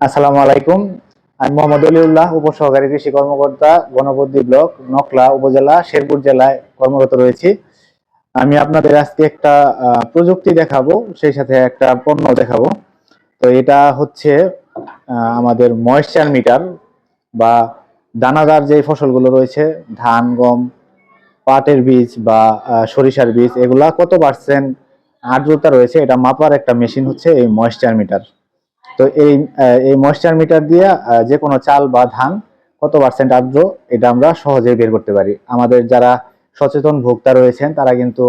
আসসালামু আলাইকুম। আমি মোহাম্মদ অলিউল্লাহ, উপসহকারী কৃষি কর্মকর্তা গণপতি ব্লক, নকলা উপজেলা, শেরপুর জেলায় কর্মরত রয়েছি। আমি আপনাদের আজকে একটা প্রযুক্তি দেখাবো, সেই সাথে একটা পণ্য দেখাবো। তো এটা হচ্ছে আমাদের ময়েশ্চার মিটার বা দানাদার যে ফসলগুলো রয়েছে, ধান, গম, পাটের বীজ বা সরিষার বীজ, এগুলা কত পার্সেন্ট আর্দ্রতা রয়েছে, এটা মাপার একটা মেশিন হচ্ছে এই ময়েশ্চার মিটার। তো এই এই ময়েশ্চার মিটার দিয়ে যে কোনো চাল বা ধান, কত পার্সেন্ট আর্দ্র, এটা আমরা সহজেই বের করতে পারি। আমাদের যারা সচেতন ভোক্তা রয়েছেন, তারা কিন্তু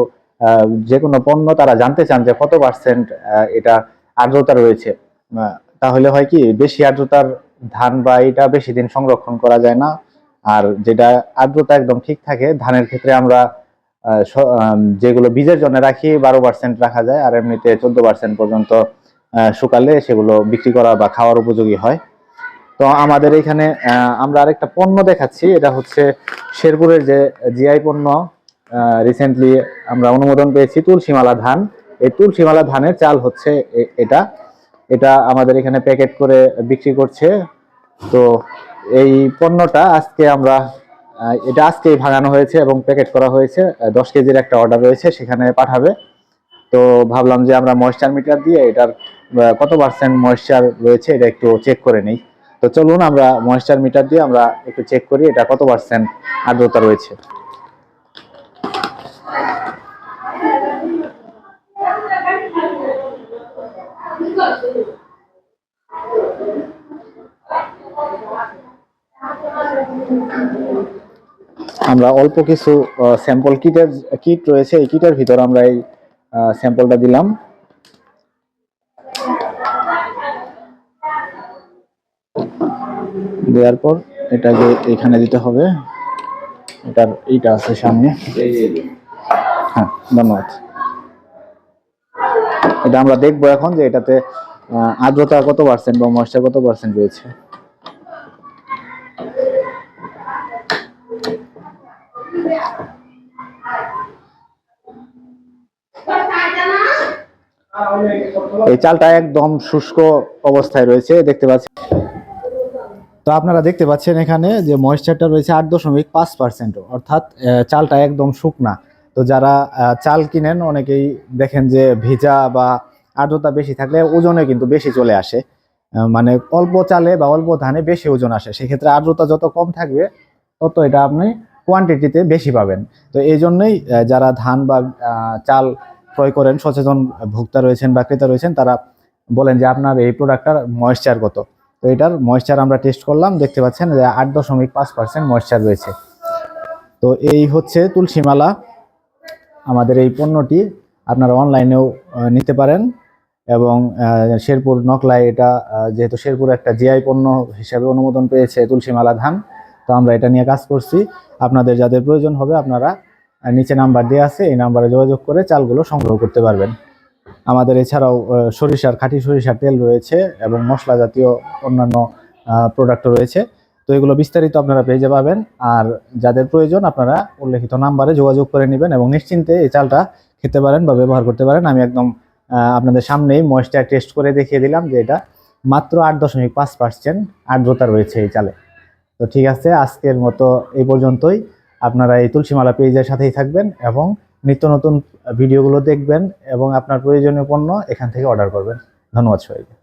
যে কোনো পণ্য তারা জানতে চান যে কত পার্সেন্ট এটা আর্দ্রতা রয়েছে। তাহলে হয় কি, বেশি আর্দ্রতার ধান বা এটা বেশি দিন সংরক্ষণ করা যায় না। আর যেটা আর্দ্রতা একদম ঠিক থাকে, ধানের ক্ষেত্রে আমরা যেগুলো বীজের জন্য রাখি, বারো পার্সেন্ট রাখা যায়, আর এমনিতে চোদ্দ পার্সেন্ট পর্যন্ত শুকালে সেগুলো বিক্রি করা বা খাওয়ার উপযোগী হয়। তো আমাদের এখানে আমরা আরেকটা পণ্য দেখাচ্ছি। এটা হচ্ছে শেরপুরের যে জিআই পণ্য রিসেন্টলি আমরা অনুমোদন পেয়েছি তুলসীমালা ধান। এই তুলসীমালা ধানের চাল হচ্ছে এটা। এটা আমাদের এখানে প্যাকেট করে বিক্রি করছে। তো এই পণ্যটা আজকে আমরা এটা আজকেই ভাঙানো হয়েছে এবং প্যাকেট করা হয়েছে। দশ কেজির একটা অর্ডার রয়েছে, সেখানে পাঠাবে। তো ভাবলাম যে আমরা ময়েশ্চার মিটার দিয়ে এটার কত পার্সেন্ট ময়েশ্চার রয়েছে এটা একটু চেক করে নিই। তো চলুন আমরা ময়েশ্চার মিটার দিয়ে আমরা একটু চেক করি এটা কত পার্সেন্ট আর্দ্রতা রয়েছে। আমরা অল্প কিছু স্যাম্পল কিটের কিট রয়েছে। এই কিটের ভিতর আমরা এই স্যাম্পলটা দিলাম। দেওয়ার পর এটাকে এখানে দিতে হবে। এটার এইটা আছে সামনে। হ্যাঁ ধন্যবাদ। এটা আমরা দেখব এখন যে এটাতে আর্দ্রতা কত পার্সেন্ট বা ময়েশ্চার কত পার্সেন্ট রয়েছে। এই চালটা একদম শুষ্ক অবস্থায় রয়েছে, দেখতে পাচ্ছেন। তো আপনারা দেখতে পাচ্ছেন এখানে যে ময়েশ্চারটা রয়েছে আট দশমিক পাঁচ পার্সেন্ট অর্থাৎ চালটা একদম শুকনা। তো যারা চাল কিনেন, অনেকেই দেখেন যে ভেজা বা আর্দ্রতা বেশি থাকলে ওজনে কিন্তু বেশি চলে আসে। মানে অল্প চালে বা অল্প ধানে বেশি ওজন আসে। সেক্ষেত্রে আর্দ্রতা যত কম থাকবে, তত এটা আপনি কোয়ান্টিটিতে বেশি পাবেন। তো এই জন্যই যারা ধান বা চাল ক্রয় করেন, সচেতন ভোক্তা রয়েছেন বা ক্রেতা রয়েছেন, তারা বলেন যে আপনার এই প্রোডাক্টটার ময়েশ্চার কত। তো এটার ময়েশ্চার আমরা টেস্ট করলাম, দেখতে পাচ্ছেন যে আট দশমিক পাঁচ পার্সেন্ট ময়েশ্চার রয়েছে। তো এই হচ্ছে তুলসীমালা আমাদের এই পণ্যটি আপনারা অনলাইনেও নিতে পারেন এবং শেরপুর নকলায় এটা যেহেতু শেরপুর একটা জিআই পণ্য হিসাবে অনুমোদন পেয়েছে তুলসীমালা ধান, তো আমরা এটা নিয়ে কাজ করছি। আপনাদের যাদের প্রয়োজন হবে আপনারা নিচে নাম্বার দেওয়া আছে, এই নাম্বারে যোগাযোগ করে চালগুলো সংগ্রহ করতে পারবেন। আমাদের এছাড়াও সরিষার খাঁটি সরিষার তেল রয়েছে এবং মশলা জাতীয় অন্যান্য প্রোডাক্টও রয়েছে। তো এগুলো বিস্তারিত আপনারা পেয়ে পাবেন। আর যাদের প্রয়োজন আপনারা উল্লেখিত নাম্বারে যোগাযোগ করে নেবেন এবং নিশ্চিন্তে এই চালটা খেতে পারেন বা ব্যবহার করতে পারেন। আমি একদম আপনাদের সামনেই ময়েশ্চার টেস্ট করে দেখিয়ে দিলাম যে এটা মাত্র আট দশমিক পাঁচ পার্সেন্ট আর্দ্রতা রয়েছে এই চালে। তো ঠিক আছে, আজকের মতো এই পর্যন্তই। আপনারা এই তুলসীমালা পেজের সাথেই থাকবেন এবং নিত্য নতুন ভিডিওগুলো দেখবেন এবং আপনার প্রয়োজনীয় পণ্য এখান থেকে অর্ডার করবেন। ধন্যবাদ সবাইকে।